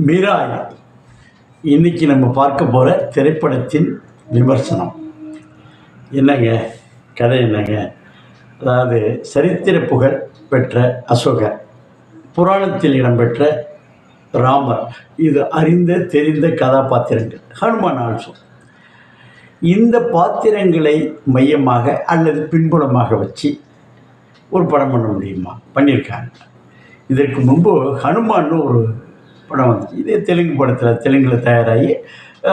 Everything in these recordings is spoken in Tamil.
மீராய். இன்னைக்கு நம்ம பார்க்க போகிற திரைப்படத்தின் விமர்சனம். என்னங்க? கதை என்னங்க? அதாவது சரித்திர புகழ் பெற்ற அசோகர் புராணத்தில் இடம்பெற்ற ராமர். இது அறிந்த தெரிந்த கதாபாத்திரங்கள். ஹனுமான் ஆல்சோ. இந்த பாத்திரங்களை மையமாக அல்லது பின்புலமாக வச்சு ஒரு படம் பண்ண முடியுமா? பண்ணியிருக்காங்க. இதற்கு முன்பு ஹனுமான்னு ஒரு படம் வந்துச்சு. இதே தெலுங்கு படத்தில் தெலுங்கில் தயாராகி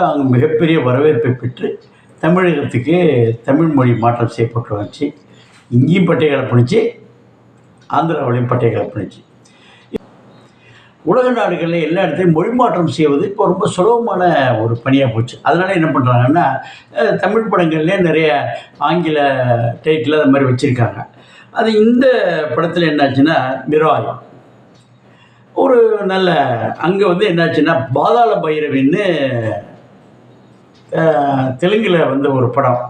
அங்கே மிகப்பெரிய வரவேற்பை பெற்று தமிழகத்துக்கு தமிழ் மொழி மாற்றம் செய்யப்பட்டு வந்துச்சு. இங்கேயும் பட்டை கலப்பணிச்சு ஆந்திராவிலையும் பட்டை கலப்பணிச்சு உலக நாடுகளில் எல்லா இடத்துலையும் மொழி மாற்றம் செய்வது இப்போ ரொம்ப சுலபமான ஒரு பணியாக போச்சு. அதனால் என்ன பண்ணுறாங்கன்னா தமிழ் படங்கள்லேயே நிறைய ஆங்கில டைட்டில் அது மாதிரி வச்சுருக்காங்க. அது இந்த படத்தில் என்னாச்சுன்னா மிராயம் ஒரு நல்ல அங்கே வந்து என்னாச்சுன்னா பாதாள பைரவின்னு தெலுங்கில் வந்த ஒரு படம்.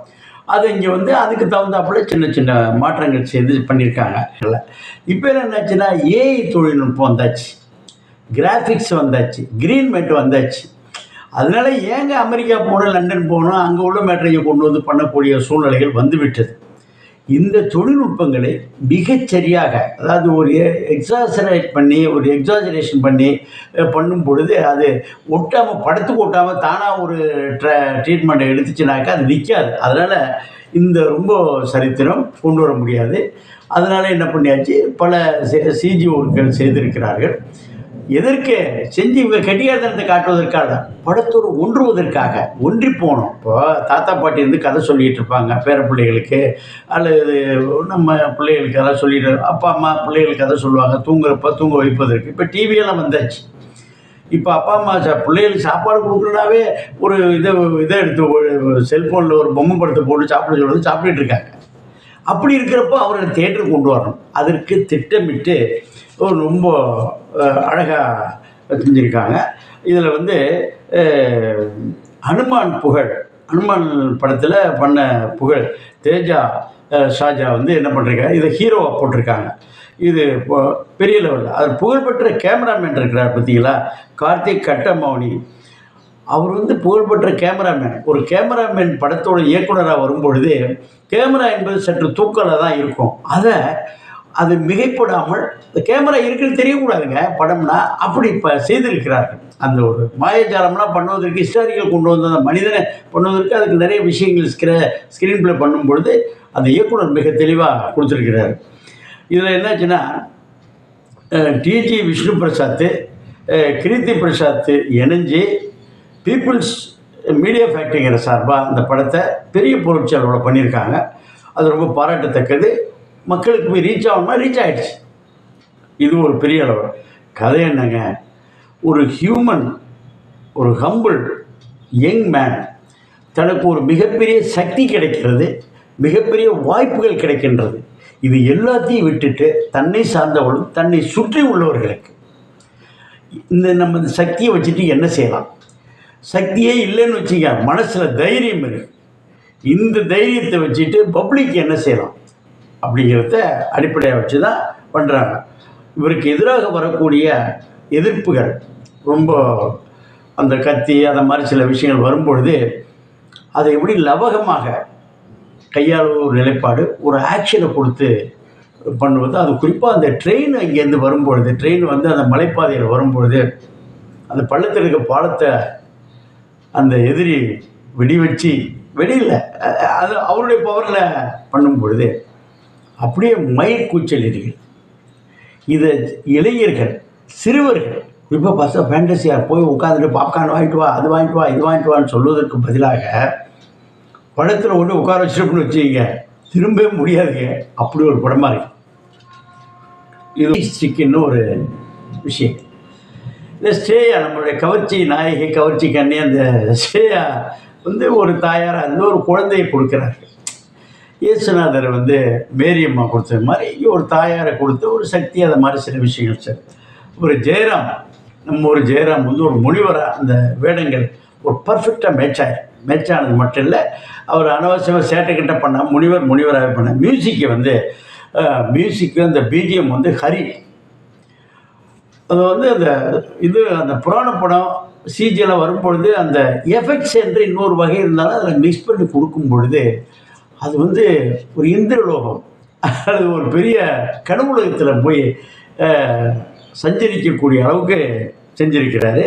அது இங்கே வந்து அதுக்கு தகுந்தாப்புல சின்ன சின்ன மாற்றங்கள் செய்து பண்ணியிருக்காங்க இப்போ என்னாச்சுன்னா ஏஐ தொழில்நுட்பம் வந்தாச்சு. கிராஃபிக்ஸ் வந்தாச்சு. க்ரீன் மேட் வந்தாச்சு. அதனால ஏங்க அமெரிக்கா போகணும் லண்டன் போகணும் அங்கே உள்ள மேட்டரையை கொண்டு வந்து பண்ணக்கூடிய சூழ்நிலைகள் வந்துவிட்டது இந்த தொழில்நுட்பங்களை மிகச்சரியாக அதாவது ஒரு எக்ஸாசரேட் பண்ணி ஒரு எக்ஸாஜரேஷன் பண்ணி பண்ணும் பொழுது அது ஒட்டாமல் படத்துக்கு ஒட்டாமல் தானாக ஒரு ட்ர ட்ரீட்மெண்ட்டை எடுத்துச்சுனாக்கா அது நிற்காது அதனால் இந்த ரொம்ப சரித்திரம் கொண்டு வர முடியாது. அதனால் என்ன பண்ணியாச்சு பல சிஜி ஒர்க்குகள் செய்திருக்கிறார்கள். எதற்கு? செஞ்சு இவங்க கெட்டியாதனத்தை காட்டுவதற்காக படத்தோடு ஒன்றுவதற்காக ஒன்றி போனோம். இப்போ தாத்தா பாட்டி இருந்து கதை சொல்லிகிட்டு இருப்பாங்க பேர பிள்ளைகளுக்கு அல்லது நம்ம பிள்ளைகளுக்கு அதெல்லாம் சொல்லிட்டு அப்பா அம்மா பிள்ளைகளுக்கு கதை சொல்லுவாங்க தூங்குறப்ப தூங்க வைப்பதற்கு. இப்போ டிவியெல்லாம் வந்தாச்சு. இப்போ அப்பா அம்மா சா பிள்ளைகளுக்கு சாப்பாடு கொடுக்கலனாவே ஒரு இதை இதை எடுத்து செல்ஃபோனில் ஒரு பொம்மை படத்தை போட்டு சாப்பிட சொல்லுறது சாப்பிட்டுட்டு இருக்காங்க. அப்படி இருக்கிறப்போ அவரை தேட்டருக்கு கொண்டு வரணும். அதற்கு திட்டமிட்டு ரொம்ப அழகாக செஞ்சுருக்காங்க இதில் வந்து ஹனுமான் புகழ் ஹனுமான் படத்தில் பண்ண புகழ் தேஜா ஷாஜா வந்து என்ன பண்ணிருக்காங்க இதை ஹீரோவாக போட்டிருக்காங்க. இது இப்போ பெரிய லெவலில் அது புகழ்பெற்ற கேமராமேன் இருக்கிறார் பார்த்தீங்களா? கார்த்திக் கட்டமௌனி. அவர் வந்து புகழ்பெற்ற கேமராமேன் ஒரு கேமராமேன் படத்தோட இயக்குனராக வரும்பொழுது கேமரா என்பது சற்று தூக்கலாக தான் இருக்கும். அதை அது மிகைப்படாமல் இந்த கேமரா இருக்குன்னு தெரியக்கூடாதுங்க. படம்னா அப்படி இப்போ செய்திருக்கிறார்கள். அந்த ஒரு மாயஜாலம்லாம் பண்ணுவதற்கு ஹிஸ்டாரிக்கல் கொண்டு வந்த அந்த மனிதனை பண்ணுவதற்கு அதுக்கு நிறைய விஷயங்கள் ஸ்கிர ஸ்க்ரீன் ப்ளே பண்ணும் பொழுது அந்த இயக்குனர் மிக தெளிவாக கொடுத்துருக்கிறார். இதில் என்னாச்சுன்னா டிஜி விஷ்ணு பிரசாத் கிருத்தி பிரசாத் இணைஞ்சு பீப்புள்ஸ் மீடியா ஃபேக்டரிங்கிற சார்பாக அந்த படத்தை பெரிய பொருட்செலவோட பண்ணியிருக்காங்க. அது ரொம்ப பாராட்டத்தக்கது. மக்களுக்கு போய் ரீச் ஆகணுமா ரீச் ஆகிடுச்சு இது ஒரு பெரிய அளவு. கதை என்னங்க? ஒரு ஹியூமன் ஒரு ஹம்பிள் யங் மேன் தனக்கு ஒரு மிகப்பெரிய சக்தி கிடைக்கிறது மிகப்பெரிய வாய்ப்புகள் கிடைக்கின்றது. இது எல்லாத்தையும் விட்டுட்டு தன்னை சார்ந்தவளும் தன்னை சுற்றி உள்ளவர்களுக்கு இந்த நம்ம இந்த சக்தியை வச்சுட்டு என்ன செய்யலாம்? சக்தியே இல்லைன்னு வச்சுக்க மனசில் தைரியம் இருக்கு. இந்த தைரியத்தை வச்சுட்டு பப்ளிக் என்ன செய்யலாம்? அப்படிங்கிறத அடிப்படையாக வச்சு தான் பண்ணுறாங்க இவருக்கு எதிராக வரக்கூடிய எதிர்ப்புகள் ரொம்ப அந்த கத்தி அந்த மாதிரி சில விஷயங்கள் வரும்பொழுது அதை எப்படி லவகமாக கையாளும் ஒரு நிலைப்பாடு ஒரு ஆக்ஷனை கொடுத்து பண்ணுவது அது குறிப்பாக அந்த ட்ரெயின் இங்கேருந்து வரும்பொழுது ட்ரெயின் வந்து அந்த மலைப்பாதையில் வரும்பொழுது அந்த பள்ளத்தில் இருக்க பாலத்தை அந்த எதிரி வெடி வச்சு வெடியில் அது அவருடைய பவரில் பண்ணும் பொழுது அப்படியே மயிர் கூச்சலிடுகள் இது இளைஞர்கள் சிறுவர்கள் இப்போ பஸ்ஸை ஃபேண்டசியாக போய் உட்காந்துட்டு பாப்கார்ன் வாங்கிட்டு வா அது வாங்கிட்டு வா இது வாங்கிட்டு வான்னு சொல்வதற்கு பதிலாக படத்தில் ஒன்று உட்கார வச்சுருக்குன்னு வச்சுக்கிங்க திரும்பவே முடியாதுங்க. அப்படி ஒரு படமாக இருக்கு இது ஸ்டிக்குன்னு ஒரு விஷயம். இந்த ஸ்ரேயா நம்மளுடைய கவர்ச்சி நாயகி கவர்ச்சி கண்ணி அந்த ஸ்ரேயா வந்து ஒரு தாயாராக இருந்து ஒரு குழந்தையை கொடுக்குறாரு இயேசுநாதர் வந்து மேரியம்மா கொடுத்த மாதிரி ஒரு தாயாரை கொடுத்து ஒரு சக்தி அதை மாதிரி சில விஷயங்கள் சார். ஒரு ஜெயராம் நம்ம ஒரு ஜெயராம் வந்து ஒரு முனிவராக அந்த வேடங்கள் ஒரு பர்ஃபெக்டாக மேட்ச் ஆயிரு மேட்ச் ஆனது மட்டும் இல்லை அவர் அனாவசியமாக சேட்டைக்கிட்ட பண்ண முனிவர் முனிவராக பண்ண மியூசிக்கு வந்து மியூசிக்கு அந்த பிஜிஎம் வந்து ஹரி. அது வந்து அந்த இது அந்த புராண படம் சிஜியில் வரும் பொழுது அந்த எஃபெக்ட்ஸ் என்று இன்னொரு வகை இருந்தாலும் அதில் மிக்ஸ் பண்ணி கொடுக்கும் பொழுது அது வந்து ஒரு இந்திரலோகம். அது ஒரு பெரிய கனவுலகத்தில் போய் சஞ்சரிக்கக்கூடிய அளவுக்கு செஞ்சிருக்கிறாரு.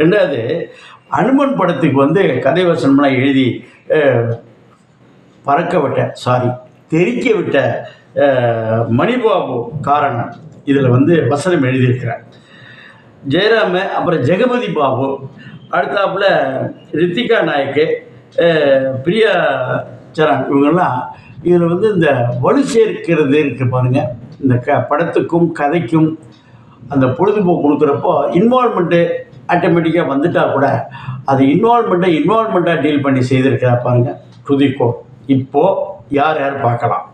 ரெண்டாவது அனுமன் படத்துக்கு வந்து கதை வசனம்லாம் எழுதி பறக்க விட்ட சாரி தெரிக்க விட்ட மணிபாபு காரணம் இதில் வந்து வசனம் எழுதியிருக்கிறார். ஜெயராம அப்புறம் ஜெகபதி பாபு அடுத்தாப்புல ரித்திகா நாயக்கு பிரியா சரண் இவங்கெல்லாம் இதில் வந்து இந்த வலு சேர்க்கிறது இருக்கு பாருங்க. இந்த க படத்துக்கும் கதைக்கும் அந்த பொழுதுபோக்கு கொடுக்குறப்போ இன்வால்மெண்ட்டு ஆட்டோமேட்டிக்காக வந்துட்டா கூட அது இன்வால்மெண்ட்டை இன்வால்மெண்ட்டாக டீல் பண்ணி செய்திருக்கிறா பாருங்கள் துதிக்கோ இப்போது யார் யார் பார்க்கலாம்.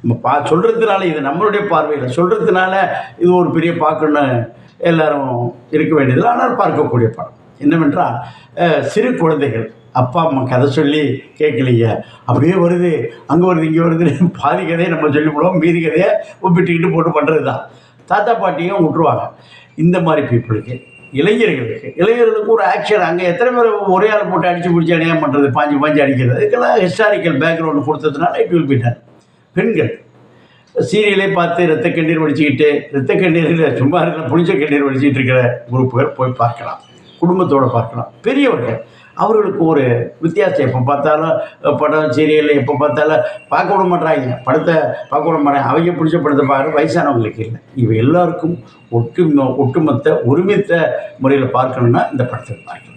நம்ம பா சொல்கிறதுனால இது நம்மளுடைய பார்வையில் சொல்கிறதுனால இது ஒரு பெரிய பார்க்கணுன்னு எல்லாரும் இருக்க வேண்டியதில்லை. ஆனால் பார்க்கக்கூடிய படம். என்னவென்றால் சிறு குழந்தைகள். அப்பா அம்மா கதை சொல்லி கேட்கலீங்க அப்படியே வருது. அங்கே வருது இங்கே வருது பாதி கதையை நம்ம சொல்லிவிடுவோம். மீதி கதையை ஒப்பிட்டுக்கிட்டு போட்டு பண்ணுறது தான் தாத்தா பாட்டியும் விட்டுருவாங்க. இந்த மாதிரி பீப்புளுக்கு இளைஞர்களுக்கு இளைஞர்களுக்கு ஒரு ஆக்ஷன் அங்கே எத்தனை பேர் ஒரே ஆள் போட்டு அடித்து பிடிச்சி அநியாயம் பண்ணுறது பாஞ்சு பாஞ்சு அடிக்கிறது? இதுக்கெல்லாம் ஹிஸ்டாரிக்கல் பேக்ரவுண்டு கொடுத்ததுனால இட் வில் பி டன் பெண்கள் சீரியலே பார்த்து ரத்த கண்ணீர் வடிச்சுக்கிட்டு ரத்த கண்ணீரில் சும்மா இருக்கிற புளிச்ச கண்ணீர் வடிச்சிக்கிட்டு இருக்கிற குரூப்புகள் போய் பார்க்கலாம். குடும்பத்தோடு பார்க்கலாம். பெரியவர்கள் அவர்களுக்கு ஒரு வித்தியாசம். எப்போ பார்த்தாலும் படம் சீரியல் எப்போ பார்த்தாலும் பார்க்க விட மாட்டாங்க படத்தை பார்க்க விட மாட்டாங்க அவங்க பிடிச்ச படத்தை பார்க்குற வயசானவங்களுக்கு இல்லை. இவை எல்லாருக்கும் ஒட்டு ஒட்டுமொத்த ஒருமித்த முறையில் பார்க்கணுன்னா இந்த படத்தை பார்க்கணும்.